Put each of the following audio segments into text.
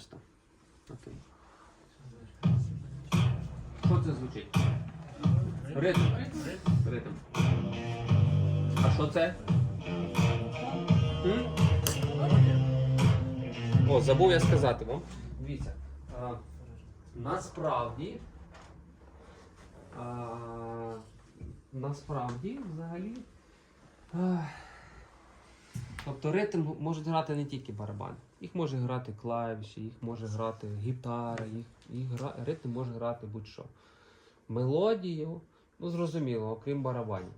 просто. Окей. Що це звучить? Ритм. Ритм. А що це? О, забув я сказати вам. Дивіться. А, насправді. А, насправді, взагалі. ах, Тобто ритм можуть грати не тільки барабан. Їх може грати клавіші, їх може грати гітара, їх, їх гра, ритм може грати будь-що. Мелодію, ну зрозуміло, окрім барабанів.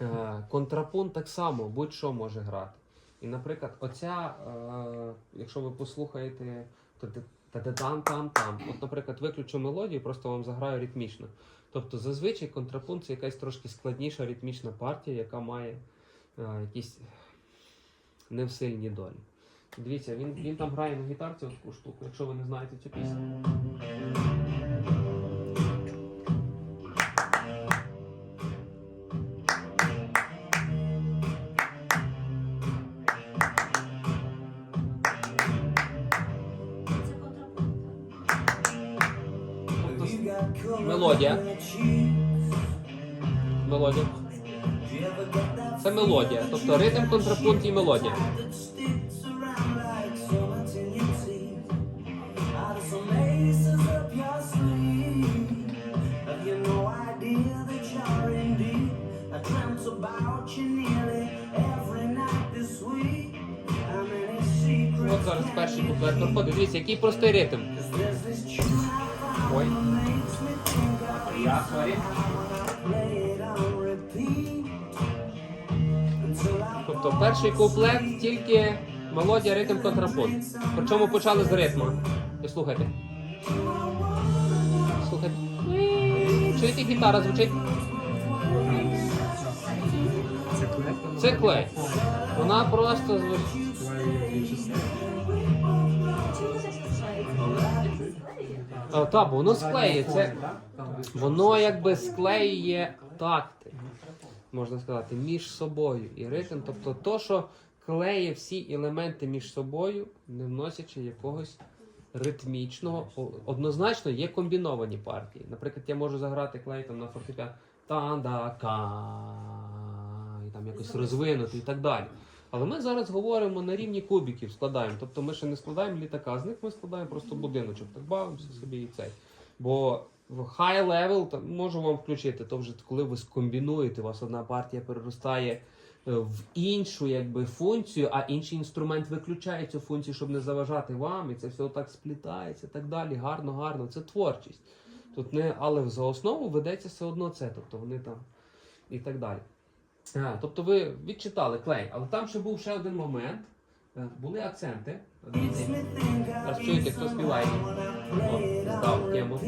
Е, контрапункт так само будь-що може грати. І, наприклад, оця, е, якщо ви послухаєте там там там от, наприклад, виключу мелодію, просто вам заграю ритмічно. Тобто зазвичай контрапункт це якась трошки складніша ритмічна партія, яка має е, якісь невсильні долі. Дивіться, він, він там грає на гітарці таку штуку, якщо ви не знаєте цю пісню. Мелодія. Мелодія. Це мелодія. Тобто ритм, контрапункт і мелодія. От зараз перший куплет проходить. Дивіться, який простий ритм. Ой. Я, сорі. Тобто перший куплет тільки мелодія, ритм, контрапункт. Причому почали з ритму. Ви слухайте. Слухайте. Чуєте, гітара звучить? Це клей. Вона просто звучить. А, Так, бо воно склеює. Це, воно якби склеює такти, можна сказати, між собою і ритм. Тобто то, що клеє всі елементи між собою, не вносячи якогось ритмічного. Однозначно є комбіновані партії. Наприклад, я можу заграти клей там на фортепіано та ка і там якось розвинути і так далі. Але ми зараз говоримо на рівні кубиків, складаємо. Тобто ми ще не складаємо літака, з них ми складаємо просто будиночок. Так бавимося собі і цей. Бо в high level там, можу вам включити, то вже коли ви скомбінуєте, у вас одна партія переростає е, в іншу якби, функцію, а інший інструмент виключає цю функцію, щоб не заважати вам, і це все так сплітається і так далі. Гарно, гарно. Це творчість. Тут не, але за основу ведеться все одно це. Тобто вони там і так далі. А, тобто ви відчитали клей, але там ще був ще один момент. Е, Були акценти. Дивіться, зараз чуєте, хто співає. О, здав тему.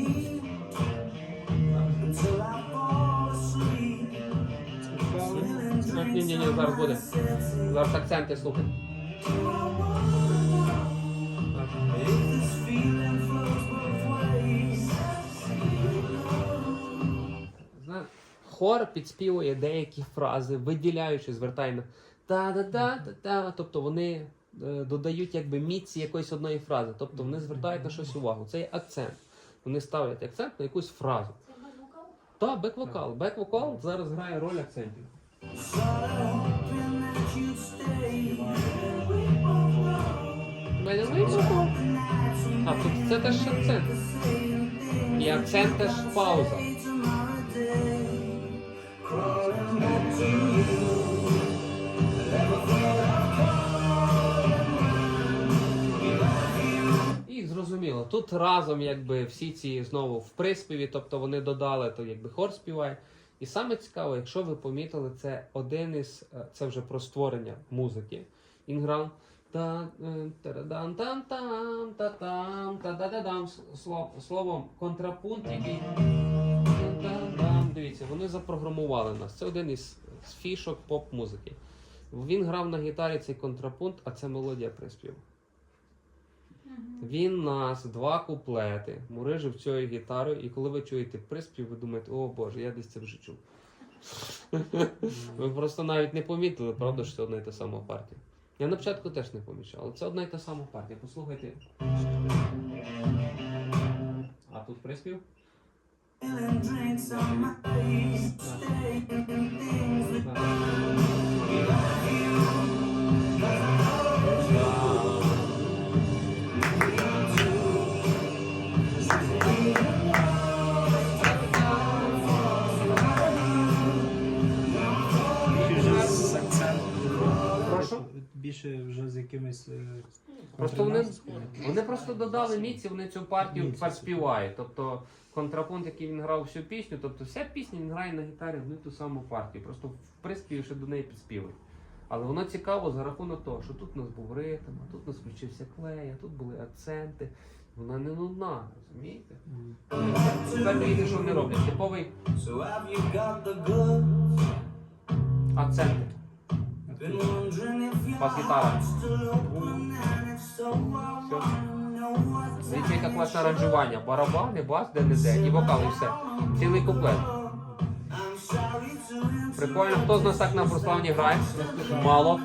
Ні, ні, ні, зараз буде. Зараз акценти слухайте. Зна- Хор підспівує деякі фрази, виділяючи, звертає на та-да-да-та-та. Тобто вони е, додають якби міці якоїсь одної фрази. Тобто вони звертають на щось увагу. Це є акцент. Вони ставлять акцент на якусь фразу. Так, бек-вокал. Бек-вокал зараз грає роль акцентів. А, тут це теж акцент. І акцент теж пауза. Зрозуміло, тут разом якби всі ці знову в приспіві, тобто вони додали, то якби хор співає. І саме цікаво, якщо ви помітили, це один із е, це вже про створення музики. Він та е, словом контрапункт, який. Дивіться, вони запрограмували нас. Це один із фішок поп-музики. Він грав на гітарі цей контрапункт, а це мелодія приспіву. Він нас два куплети мурижив цією гітарою, і коли ви чуєте приспів, ви думаєте, о Боже, я десь це вже чув. Ви просто навіть не помітили, правда, що це одна і та сама партія. Я на початку теж не помічав, але це одна й та сама партія. Послухайте. А тут приспів? Більше Більше вже з якимись. е, Просто вони, вони просто додали міці, вони цю партію Міці. Тобто контрапункт, який він грав всю пісню, тобто вся пісня він грає на гітарі одну й ту саму партію. Просто в приспіві ще до неї підспівують. Але воно цікаво за рахунок того, що тут у нас був ритм, а тут у нас включився клей, а тут були акценти. Вона не нудна, розумієте? Мгм. Тепер дивіться, що вони роблять. Типовий So have you got the goods? акценти. По гитарам. Дивіться, яке класне аранжування. Барабани, бас, ДНД і вокал, і все. Цілий куплет. Прикольно, хто з нас так на прославні грає? Мало.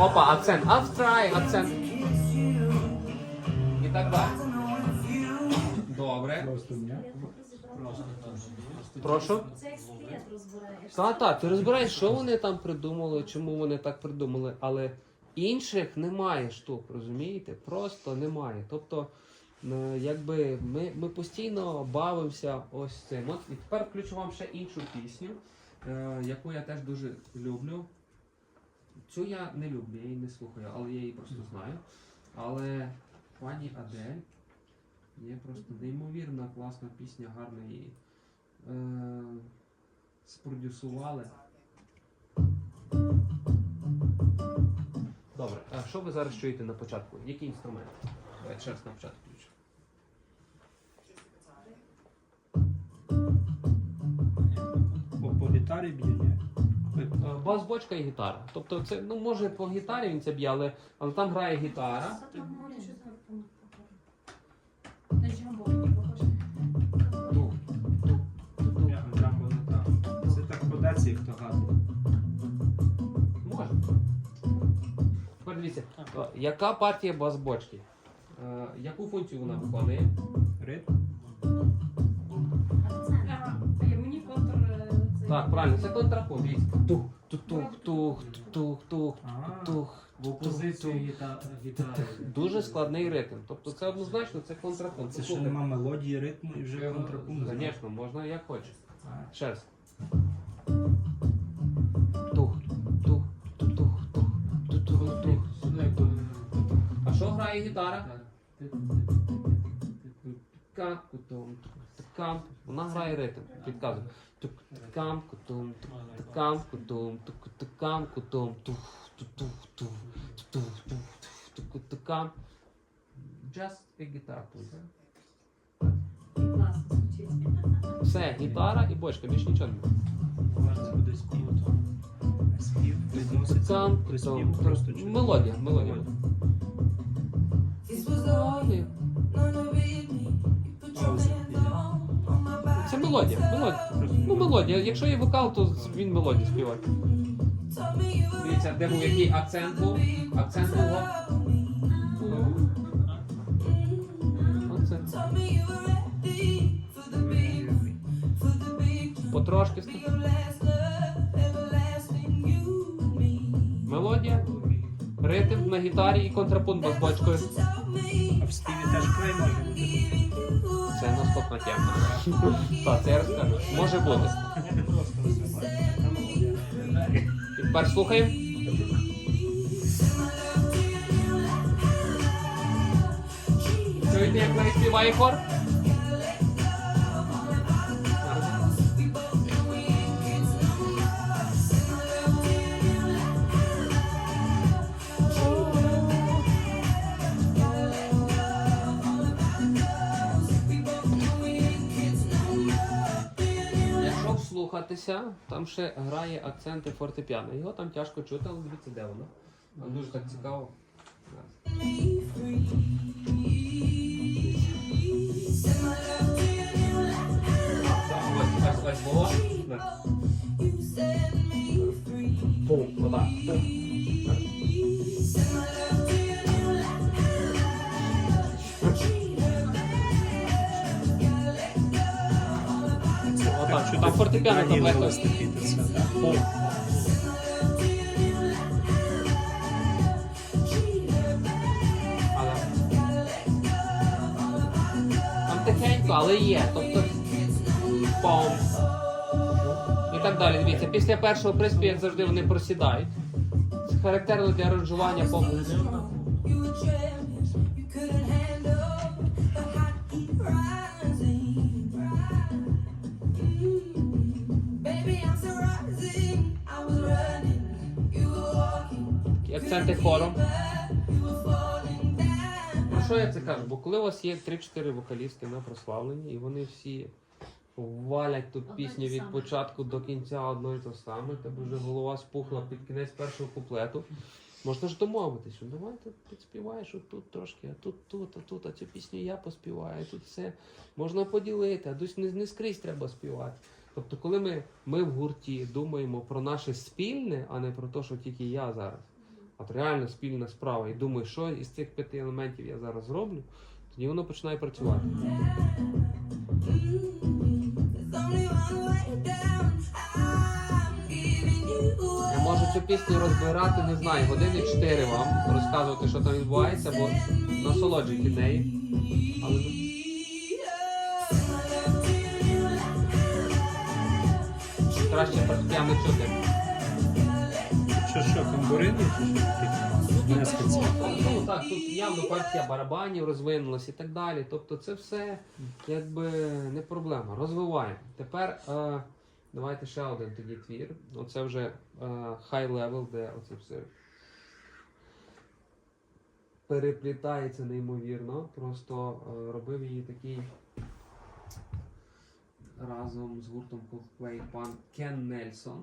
Опа, акцент. Австрай, акцент. І так далі. Добре. Просто Прошу. Це як розбираєш. Та, так, ти розбираєш, що вони там придумали, чому вони так придумали, але інших немає штук, розумієте? Просто немає. Тобто, е, якби ми, ми постійно бавимося ось цим. От і тепер включу вам ще іншу пісню, е, яку я теж дуже люблю. Цю я не люблю, я її не слухаю, але я її просто знаю. Але пані Адель є просто неймовірна класна пісня, гарна її. Е, спродюсували. Добре, а що ви зараз чуєте на початку? Який інструмент? Давайте ще раз на початку включу. По, по гітарі б'є. Е, Бас, бочка і гітара. Тобто це, ну може по гітарі він це б'є, але, але там грає гітара. Дивіться, е, яка партія бас-бочки? Е, Яку функцію вона виконує? Ритм. Я мені контр е. Так, правильно, це контрапункт. Дивіться. Тух, тух, тух, тух, тух, тух, тух. В опозицію. Дуже складний ритм. Тобто це однозначно це контрапункт. Це ще Послухайте. нема мелодії, ритму і вже контрапункт. Звісно, можна як хочеш. Ще раз. грає гітара. Вона грає ритм. Підказує. Just a guitar тук ткам, Все, гітара і бочка, більш нічого не буде. Мелодія, мелодія. Це мелодія, мелодія. Ну, мелодія. Якщо є вокал, то він мелодію співає. Дивіться, де був який акцент був. Акцент був. Оце. Потрошки. Мелодія ритм на гітарі і контрапункт з бочкою. А в співі теж може бути. Це наступна тема. Так, це я розкажу. Може бути. І тепер слухаємо. Чуєте, як Лей співає хор? Якщо вслухатися, там ще грає акценти фортепіано. Його там тяжко чути, але дивіться, де воно. Дуже так цікаво. Ось, ось, було. Там фортепіано таблетка. Але... Там тихенько, але є. Тобто. Пом. І так далі. Дивіться, після першого приспіву, як завжди, вони просідають. Це характерно для аранжування по You акценти хором. Про що я це кажу? Бо коли у вас є 3-4 вокалістки на прославленні, і вони всі валять тут пісню від початку до кінця одно і те саме, тебе вже голова спухла під кінець першого куплету. Можна ж домовитись, що давай ти підспіваєш отут трошки, а тут, тут, а тут, а цю пісню я поспіваю, тут все можна поділити, а десь не, не скрізь треба співати. Тобто, коли ми, ми в гурті думаємо про наше спільне, а не про те, що тільки я зараз. От реально спільна справа. І думаю, що із цих п'яти елементів я зараз зроблю, тоді воно починає працювати. Я можу цю пісню розбирати, не знаю, години 4 вам, розказувати, що там відбувається, бо насолоджуйте нею. Але краще фортепіано чути. Що, що, тамбурини? Ну так, тут явно партія барабанів розвинулась і так далі. Тобто це все якби не проблема. Розвиваємо. Тепер е, давайте ще один тоді твір. Оце вже е, high level, де оце все переплітається неймовірно. Просто е, робив її такий разом з гуртом Coldplay пан Кен Нельсон.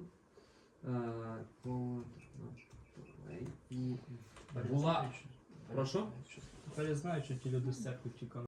Е, була. Прошу? Тепер я знаю, що ті люди з церкви втікали.